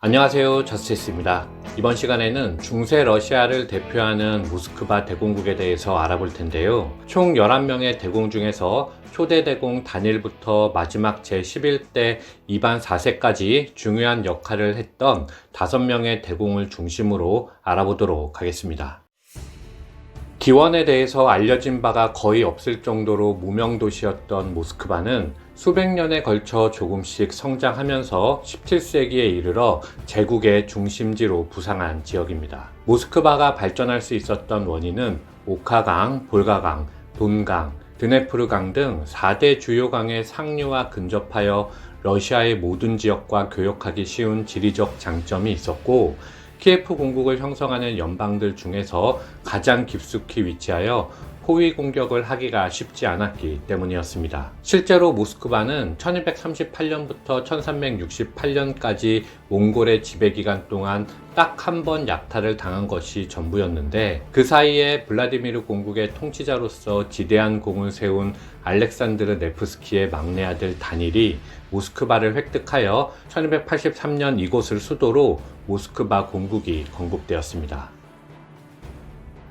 안녕하세요. 저스티스입니다. 이번 시간에는 중세 러시아를 대표하는 모스크바 대공국에 대해서 알아볼 텐데요. 총 11명의 대공 중에서 초대 대공 단일부터 마지막 제11대 이반 4세까지 중요한 역할을 했던 5명의 대공을 중심으로 알아보도록 하겠습니다. 기원에 대해서 알려진 바가 거의 없을 정도로 무명 도시였던 모스크바는 수백 년에 걸쳐 조금씩 성장하면서 17세기에 이르러 제국의 중심지로 부상한 지역입니다. 모스크바가 발전할 수 있었던 원인은 오카강, 볼가강, 돈강, 드네프르강 등 4대 주요 강의 상류와 근접하여 러시아의 모든 지역과 교역하기 쉬운 지리적 장점이 있었고 키예프 공국을 형성하는 연방들 중에서 가장 깊숙이 위치하여 포위 공격을 하기가 쉽지 않았기 때문이었습니다. 실제로 모스크바는 1238년부터 1368년까지 몽골의 지배 기간 동안 딱 한 번 약탈을 당한 것이 전부였는데 그 사이에 블라디미르 공국의 통치자로서 지대한 공을 세운 알렉산드르 네프스키의 막내 아들 다닐이 모스크바를 획득하여 1283년 이곳을 수도로 모스크바 공국이 건국되었습니다.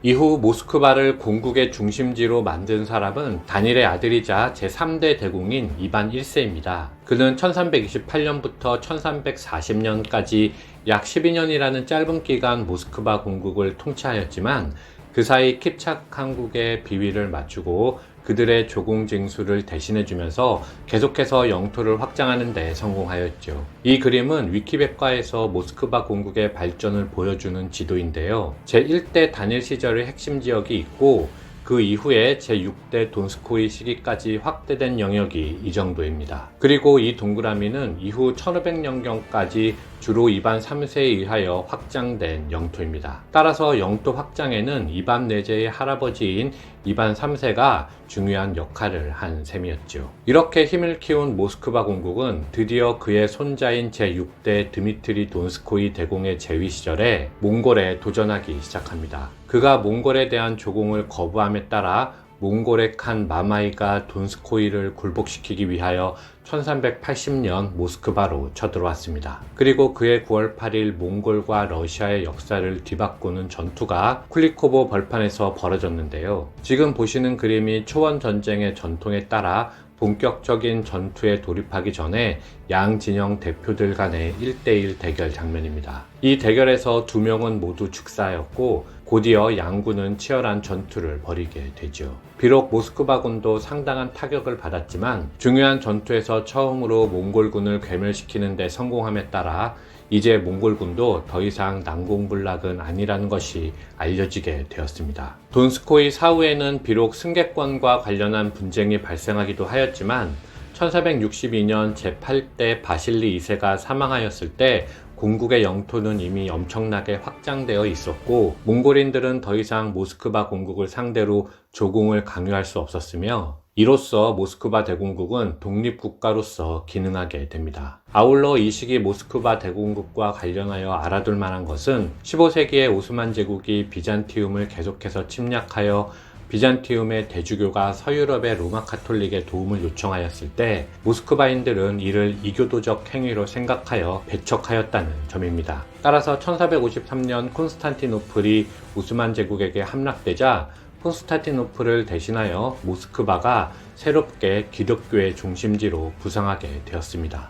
이후 모스크바를 공국의 중심지로 만든 사람은 단일의 아들이자 제3대 대공인 이반 1세입니다. 그는 1328년부터 1340년까지 약 12년이라는 짧은 기간 모스크바 공국을 통치하였지만 그 사이 킵착 한국의 비위를 맞추고 그들의 조공 징수를 대신해 주면서 계속해서 영토를 확장하는 데 성공하였죠. 이 그림은 위키백과에서 모스크바 공국의 발전을 보여주는 지도인데요. 제1대 단일 시절의 핵심 지역이 있고 그 이후에 제6대 돈스코이 시기까지 확대된 영역이 이 정도입니다. 그리고 이 동그라미는 이후 1500년경까지 주로 이반 3세에 의하여 확장된 영토입니다. 따라서 영토 확장에는 이반 내제의 할아버지인 이반 3세가 중요한 역할을 한 셈이었죠. 이렇게 힘을 키운 모스크바 공국은 드디어 그의 손자인 제6대 드미트리 돈스코이 대공의 재위 시절에 몽골에 도전하기 시작합니다. 그가 몽골에 대한 조공을 거부함에 따라 몽골의 칸 마마이가 돈스코이를 굴복시키기 위하여 1380년 모스크바로 쳐들어왔습니다. 그리고 그해 9월 8일 몽골과 러시아의 역사를 뒤바꾸는 전투가 쿨리코보 벌판에서 벌어졌는데요. 지금 보시는 그림이 초원 전쟁의 전통에 따라 본격적인 전투에 돌입하기 전에 양 진영 대표들 간의 1대1 대결 장면입니다. 이 대결에서 두 명은 모두 즉사였고 곧이어 양군은 치열한 전투를 벌이게 되죠. 비록 모스크바군도 상당한 타격을 받았지만 중요한 전투에서 처음으로 몽골군을 괴멸시키는 데 성공함에 따라 이제 몽골군도 더 이상 난공불락은 아니라는 것이 알려지게 되었습니다. 돈스코이 사후에는 비록 승객권과 관련한 분쟁이 발생하기도 하였지만 1462년 제8대 바실리 2세가 사망하였을 때 공국의 영토는 이미 엄청나게 확장되어 있었고 몽골인들은 더 이상 모스크바 공국을 상대로 조공을 강요할 수 없었으며 이로써 모스크바 대공국은 독립국가로서 기능하게 됩니다. 아울러 이 시기 모스크바 대공국과 관련하여 알아둘 만한 것은 15세기의 오스만 제국이 비잔티움을 계속해서 침략하여 비잔티움의 대주교가 서유럽의 로마 카톨릭에 도움을 요청하였을 때 모스크바인들은 이를 이교도적 행위로 생각하여 배척하였다는 점입니다. 따라서 1453년 콘스탄티노플이 오스만 제국에게 함락되자 콘스탄티노플을 대신하여 모스크바가 새롭게 기독교의 중심지로 부상하게 되었습니다.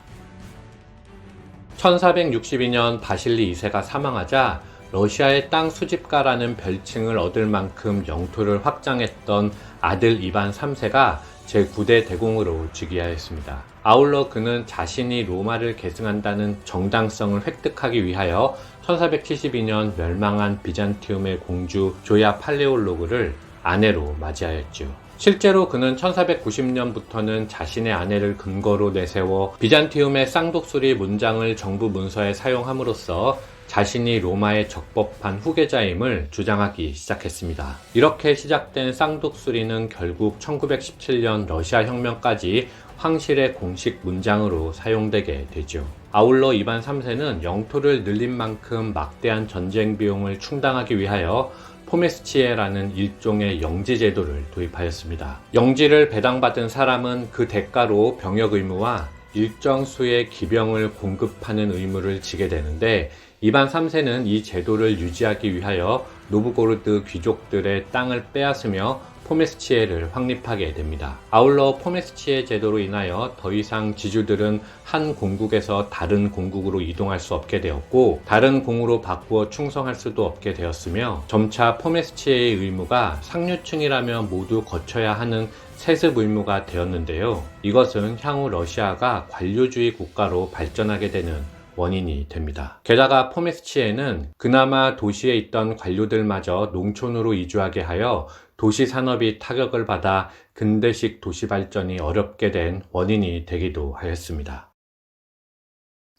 1462년 바실리 2세가 사망하자 러시아의 땅 수집가라는 별칭을 얻을 만큼 영토를 확장했던 아들 이반 3세가 제9대 대공으로 즉위하였습니다. 아울러 그는 자신이 로마를 계승한다는 정당성을 획득하기 위하여 1472년 멸망한 비잔티움의 공주 조야 팔레올로그를 아내로 맞이하였죠. 실제로 그는 1490년부터는 자신의 아내를 근거로 내세워 비잔티움의 쌍독수리 문장을 정부 문서에 사용함으로써 자신이 로마의 적법한 후계자임을 주장하기 시작했습니다. 이렇게 시작된 쌍독수리는 결국 1917년 러시아 혁명까지 황실의 공식 문장으로 사용되게 되죠. 아울러 이반 3세는 영토를 늘린 만큼 막대한 전쟁 비용을 충당하기 위하여 포메스치에라는 일종의 영지 제도를 도입하였습니다. 영지를 배당받은 사람은 그 대가로 병역 의무와 일정 수의 기병을 공급하는 의무를 지게 되는데 이반 3세는 이 제도를 유지하기 위하여 노브고르드 귀족들의 땅을 빼앗으며 포메스치에를 확립하게 됩니다. 아울러 포메스치에 제도로 인하여 더 이상 지주들은 한 공국에서 다른 공국으로 이동할 수 없게 되었고 다른 공으로 바꾸어 충성할 수도 없게 되었으며 점차 포메스치에의 의무가 상류층이라면 모두 거쳐야 하는 세습 의무가 되었는데요. 이것은 향후 러시아가 관료주의 국가로 발전하게 되는 원인이 됩니다. 게다가 포메스치에는 그나마 도시에 있던 관료들마저 농촌으로 이주하게 하여 도시 산업이 타격을 받아 근대식 도시 발전이 어렵게 된 원인이 되기도 하였습니다.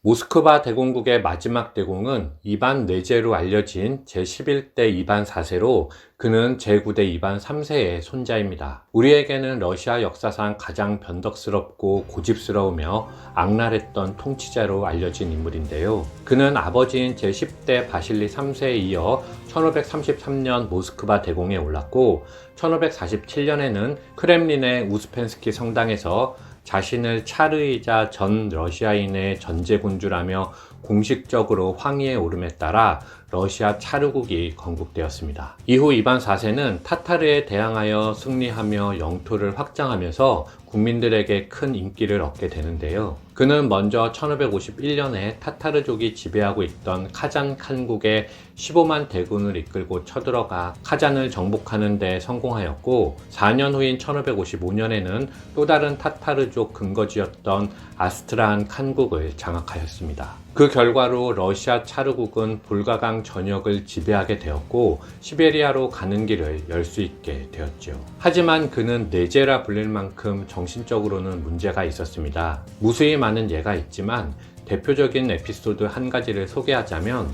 모스크바 대공국의 마지막 대공은 이반 내제로 알려진 제11대 이반 4세로 그는 제9대 이반 3세의 손자입니다. 우리에게는 러시아 역사상 가장 변덕스럽고 고집스러우며 악랄했던 통치자로 알려진 인물인데요. 그는 아버지인 제10대 바실리 3세에 이어 1533년 모스크바 대공에 올랐고 1547년에는 크렘린의 우스펜스키 성당에서 자신을 차르이자 전 러시아인의 전제군주라며 공식적으로 황위에 오름에 따라 러시아 차르국이 건국되었습니다. 이후 이반 4세는 타타르에 대항하여 승리하며 영토를 확장하면서 국민들에게 큰 인기를 얻게 되는데요. 그는 먼저 1551년에 타타르족이 지배하고 있던 카잔 칸국에 15만 대군을 이끌고 쳐들어가 카잔을 정복하는 데 성공하였고 4년 후인 1555년에는 또 다른 타타르족 근거지였던 아스트라한 칸국을 장악하였습니다. 그 결과로 러시아 차르국은 볼가강 전역을 지배하게 되었고 시베리아로 가는 길을 열 수 있게 되었죠. 하지만 그는 내제라 불릴 만큼 정신적으로는 문제가 있었습니다. 무수히 많은 예가 있지만 대표적인 에피소드 한 가지를 소개하자면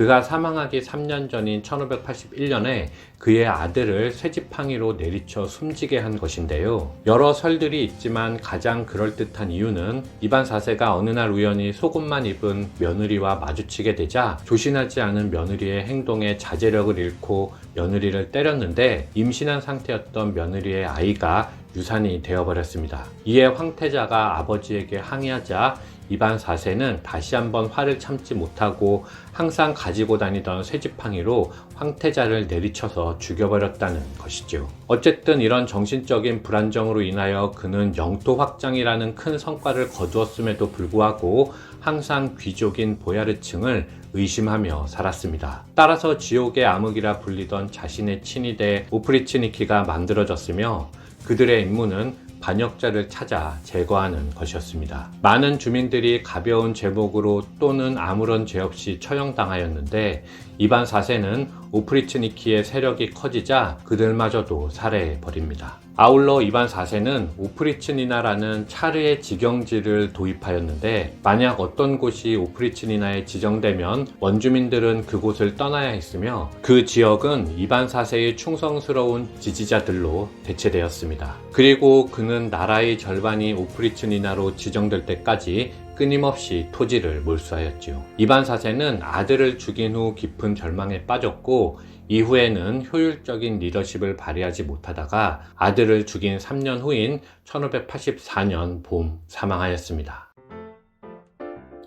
그가 사망하기 3년 전인 1581년에 그의 아들을 쇠지팡이로 내리쳐 숨지게 한 것인데요. 여러 설들이 있지만 가장 그럴듯한 이유는 이반 4세가 어느 날 우연히 속옷만 입은 며느리와 마주치게 되자 조신하지 않은 며느리의 행동에 자제력을 잃고 며느리를 때렸는데 임신한 상태였던 며느리의 아이가 유산이 되어버렸습니다. 이에 황태자가 아버지에게 항의하자 이반 4세는 다시 한번 화를 참지 못하고 항상 가지고 다니던 쇠지팡이로 황태자를 내리쳐서 죽여버렸다는 것이죠. 어쨌든 이런 정신적인 불안정으로 인하여 그는 영토 확장이라는 큰 성과를 거두었음에도 불구하고 항상 귀족인 보야르층을 의심하며 살았습니다. 따라서 지옥의 암흑이라 불리던 자신의 친위대 오프리츠니키가 만들어졌으며 그들의 임무는 반역자를 찾아 제거하는 것이었습니다. 많은 주민들이 가벼운 제목으로 또는 아무런 죄 없이 처형당하였는데 이반 4세는 오프리츠니키의 세력이 커지자 그들마저도 살해해 버립니다. 아울러 이반 4세는 오프리츠니나라는 차르의 지경지를 도입하였는데 만약 어떤 곳이 오프리츠니나에 지정되면 원주민들은 그곳을 떠나야 했으며 그 지역은 이반 4세의 충성스러운 지지자들로 대체되었습니다. 그리고 그는 나라의 절반이 오프리츠니나로 지정될 때까지 끊임없이 토지를 몰수하였지요. 이반 4세는 아들을 죽인 후 깊은 절망에 빠졌고 이후에는 효율적인 리더십을 발휘하지 못하다가 아들을 죽인 3년 후인 1584년 봄 사망하였습니다.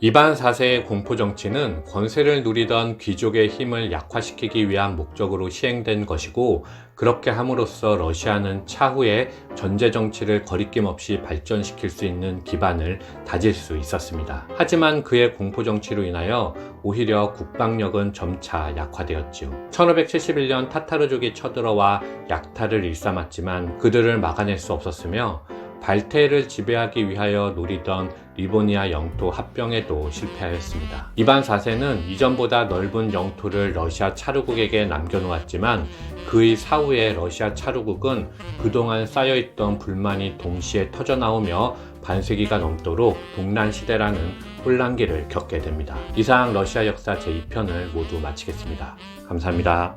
이반 4세의 공포 정치는 권세를 누리던 귀족의 힘을 약화시키기 위한 목적으로 시행된 것이고 그렇게 함으로써 러시아는 차후에 전제 정치를 거리낌 없이 발전시킬 수 있는 기반을 다질 수 있었습니다. 하지만 그의 공포 정치로 인하여 오히려 국방력은 점차 약화되었지요. 1571년 타타르족이 쳐들어와 약탈을 일삼았지만 그들을 막아낼 수 없었으며 발테를 지배하기 위하여 노리던 리보니아 영토 합병에도 실패하였습니다. 이반 4세는 이전보다 넓은 영토를 러시아 차르국에게 남겨놓았지만 그의 사후에 러시아 차르국은 그동안 쌓여있던 불만이 동시에 터져나오며 반세기가 넘도록 동란 시대라는 혼란기를 겪게 됩니다. 이상 러시아 역사 제2편을 모두 마치겠습니다. 감사합니다.